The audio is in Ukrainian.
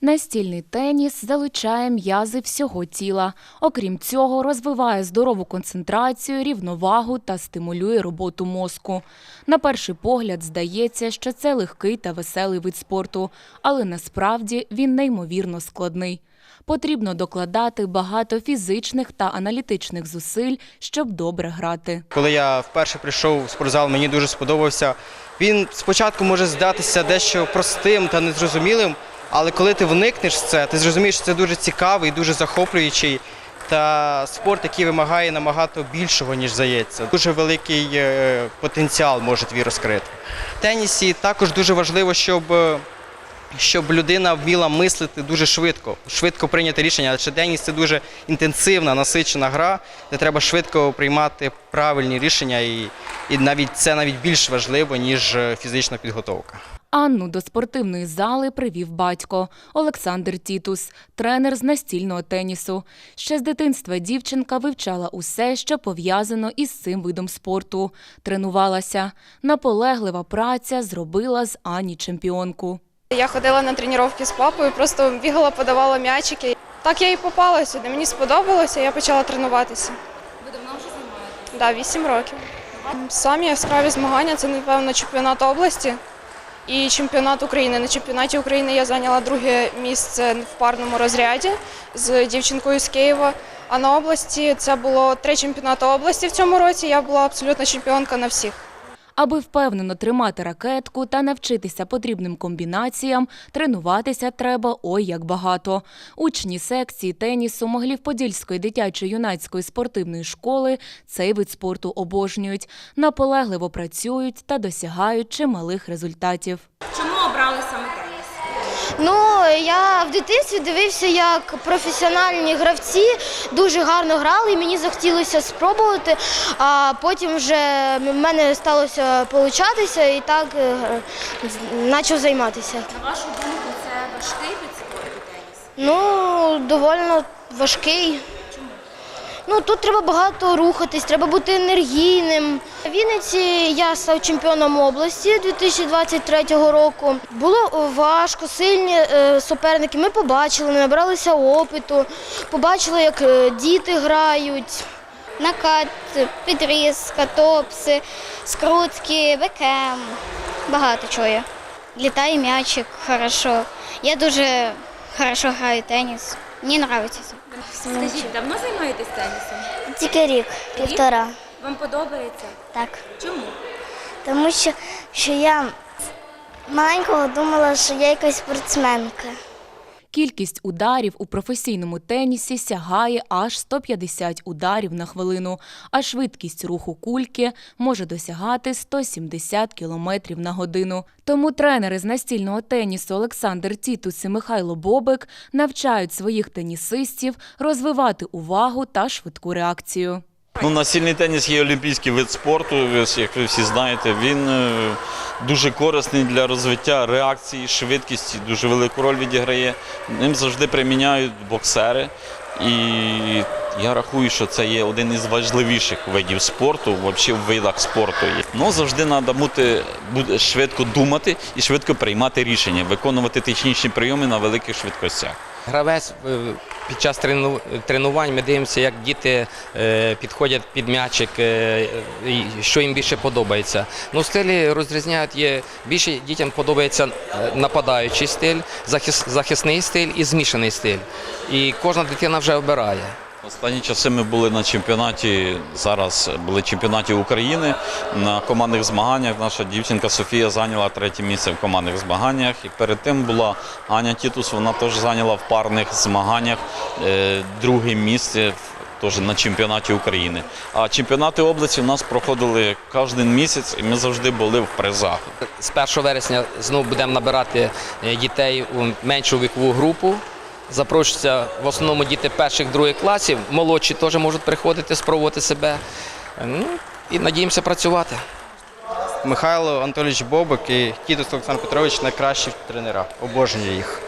Настільний теніс залучає м'язи всього тіла. Окрім цього, розвиває здорову концентрацію, рівновагу та стимулює роботу мозку. На перший погляд здається, що це легкий та веселий вид спорту, але насправді він неймовірно складний. Потрібно докладати багато фізичних та аналітичних зусиль, щоб добре грати. Коли я вперше прийшов в спортзал, мені дуже сподобався. Він спочатку може здатися дещо простим та незрозумілим, але коли ти вникнеш в це, ти зрозумієш, що це дуже цікавий, дуже захоплюючий та спорт, який вимагає набагато більшого, ніж здається. Дуже великий е, потенціал може твій розкрити. В тенісі також дуже важливо, щоб. е, щоб людина вміла мислити дуже швидко, швидко прийняти рішення. Адже теніс це дуже інтенсивна, насичена гра, де треба швидко приймати правильні рішення, і, і навіть це навіть більш важливо, ніж е, фізична підготовка. Анну до спортивної зали привів батько Олександр Тітус, тренер з настільного тенісу. Ще з дитинства дівчинка вивчала усе, що пов'язано із цим видом спорту. Тренувалася. Наполеглива праця зробила з Ані чемпіонку. Я ходила на тренування з папою, просто бігала, подавала м'ячики. Так я і попала сюди. Мені сподобалося, я почала тренуватися. Ви давно вже займаєтесь? Да, 8 років. Самі яскраві змагання це, напевно, чемпіонат області і чемпіонат України. На чемпіонаті України я зайняла друге місце в парному розряді з дівчинкою з Києва. А на області це було три чемпіонати області в цьому році. Я була абсолютна чемпіонка на всіх. Аби впевнено тримати ракетку та навчитися потрібним комбінаціям, тренуватися треба ой як багато. Учні секції тенісу Моглів-Подільської дитячо-юнацької спортивної школи цей вид спорту обожнюють, наполегливо працюють та досягають чималих результатів. Ну, я в дитинстві дивився, як професіональні гравці дуже гарно грали, і мені захотілося спробувати. А потім вже в мене сталося получатися і так е, почав займатися. На вашу думку, це важкий вид спорту теніс? Ну, доволі важкий. Ну, тут треба багато рухатись, треба бути енергійним. В Вінниці я став чемпіоном області 2023 року. Було важко, сильні е, суперники. Ми побачили, набралися опиту, побачили, як е, діти грають. накат, підрізка, топси, скрутки, бекем. Багато чого є. Літає м'ячик хорошо. Я дуже хорошо граю теніс. Мені подобається. Скажіть, давно займаєтесь тенісом? Тільки рік, півтора. Вам подобається? Так. Чому? Тому що, що я маленького думала, що я якась спортсменка. Кількість ударів у професійному тенісі сягає аж 150 ударів на хвилину, а швидкість руху кульки може досягати 170 км на годину. Тому тренери з настільного тенісу Олександр Тітус і Михайло Бобик навчають своїх тенісистів розвивати увагу та швидку реакцію. Ну, настільний теніс є олімпійський вид спорту, як ви всі знаєте. Він е, дуже корисний для розвиття реакції, швидкості, дуже велику роль відіграє. Ним завжди приміняють боксери. І я рахую, що це є один із важливіших видів спорту, взагалі в видах спорту. є. Ну, завжди треба бути, швидко думати і швидко приймати рішення, виконувати технічні прийоми на великих швидкостях. Гравець е, під час тренувань ми дивимося, як діти е, підходять під м'ячик, е, що їм більше подобається. Ну, стилі розрізняють є більше дітям подобається нападаючий стиль, захис- захисний стиль і змішаний стиль. І кожна дитина вже обирає. Останні часи ми були на чемпіонаті. Зараз були чемпіонаті України на командних змаганнях. Наша дівчинка Софія зайняла третє місце в командних змаганнях. І перед тим була Аня Тітус. Вона теж зайняла в парних змаганнях е, друге місце. Теж на чемпіонаті України. А чемпіонати області у нас проходили кожен місяць, і ми завжди були в призах. З 1 вересня знову будемо набирати е, дітей у меншу вікову групу. Запрошуються в основному діти перших других класів. Молодші теж можуть приходити, спробувати себе. Ну, і надіємося працювати. Михайло Анатолійович Бобик і Кітус Олександр Петрович найкращі тренера. Обожнюю їх.